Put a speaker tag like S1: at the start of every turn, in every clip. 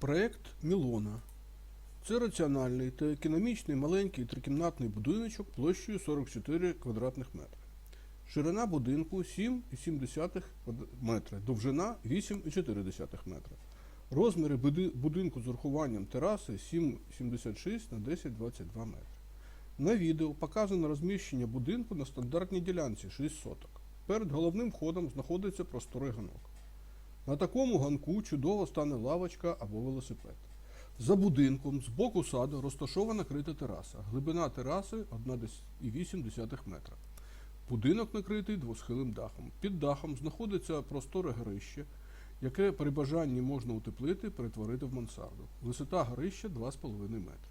S1: Проект Мілона. Це раціональний та економічний маленький трикімнатний будиночок площею 44 квадратних метри. Ширина будинку 7,7 метри, довжина 8,4 метра. Розміри будинку з урахуванням тераси 7,76 на 10,22 метри. На відео показано розміщення будинку на стандартній ділянці 6 соток. Перед головним входом знаходиться просторий ганок. На такому ганку чудово стане лавочка або велосипед. За будинком з боку саду розташована крита тераса. Глибина тераси 1,8 метра. Будинок накритий двосхилим дахом. Під дахом знаходиться просторе горище, яке при бажанні можна утеплити, перетворити в мансарду. Висота горища 2,5 метри.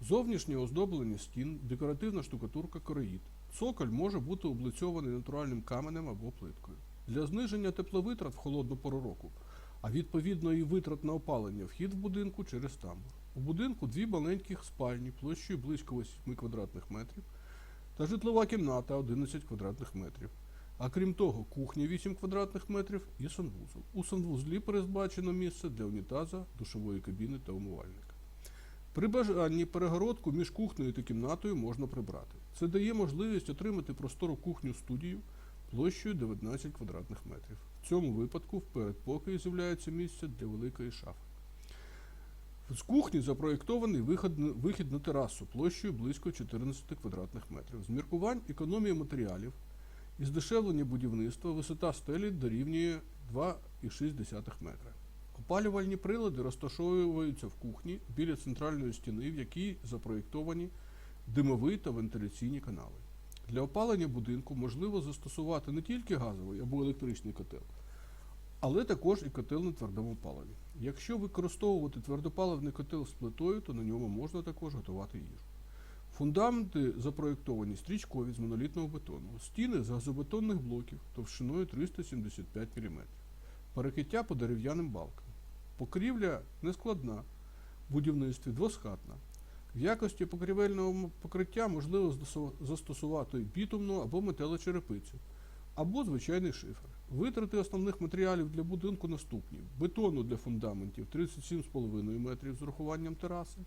S1: Зовнішнє оздоблення стін, декоративна штукатурка короїд. Цоколь може бути облицьований натуральним каменем або плиткою. Для зниження тепловитрат в холодну пору року, а відповідно і витрат на опалення, вхід в будинку через тамбур. У будинку дві маленьких спальні площею близько 8 квадратних метрів та житлова кімната 11 квадратних метрів. А крім того, кухня 8 квадратних метрів і санвузол. У санвузлі передбачено місце для унітаза, душової кабіни та умивальника. При бажанні перегородку між кухнею та кімнатою можна прибрати. Це дає можливість отримати простору кухню-студію площею 19 квадратних метрів. В цьому випадку в передпокої з'являється місце для великої шафи. З кухні запроєктований вихід, вихід на терасу площею близько 14 квадратних метрів. З міркувань економії матеріалів і здешевлення будівництва висота стелі дорівнює 2,6 метра. Опалювальні прилади розташовуються в кухні біля центральної стіни, в якій запроєктовані димові та вентиляційні канали. Для опалення будинку можливо застосувати не тільки газовий або електричний котел, але також і котел на твердому паливі. Якщо використовувати твердопаливний котел з плитою, то на ньому можна також готувати їжу. Фундаменти запроєктовані стрічкові з монолітного бетону, стіни з газобетонних блоків товщиною 375 мм, перекриття по дерев'яним балкам. Покрівля нескладна, в будівництві двосхатна. В якості покрівельного покриття можливо застосувати бітумну або металочерепицю, або звичайний шифер. Витрати основних матеріалів для будинку наступні: бетону для фундаментів 37,5 метрів з урахуванням тераси,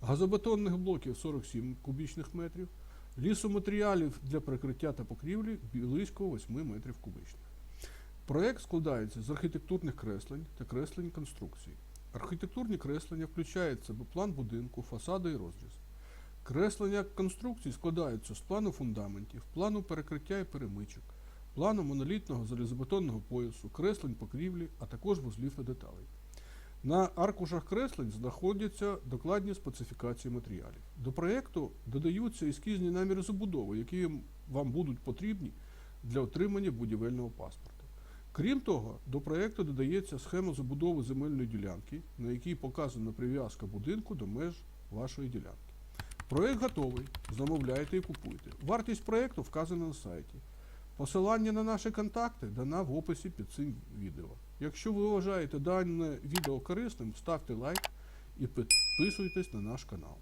S1: газобетонних блоків 47 кубічних метрів, лісоматеріалів для прикриття та покрівлі близько 8 метрів кубічних. Проект складається з архітектурних креслень та креслень конструкції. Архітектурні креслення включають в себе план будинку, фасади і розріз. Креслення конструкцій складаються з плану фундаментів, плану перекриття і перемичок, плану монолітного залізобетонного поясу, креслень покрівлі, а також вузлів та деталей. На аркушах креслень знаходяться докладні специфікації матеріалів. До проєкту додаються ескізні наміри забудови, які вам будуть потрібні для отримання будівельного паспорту. Крім того, до проєкту додається схема забудови земельної ділянки, на якій показана прив'язка будинку до меж вашої ділянки. Проєкт готовий, замовляйте і купуйте. Вартість проєкту вказана на сайті. Посилання на наші контакти дана в описі під цим відео. Якщо ви вважаєте дане відео корисним, ставте лайк і підписуйтесь на наш канал.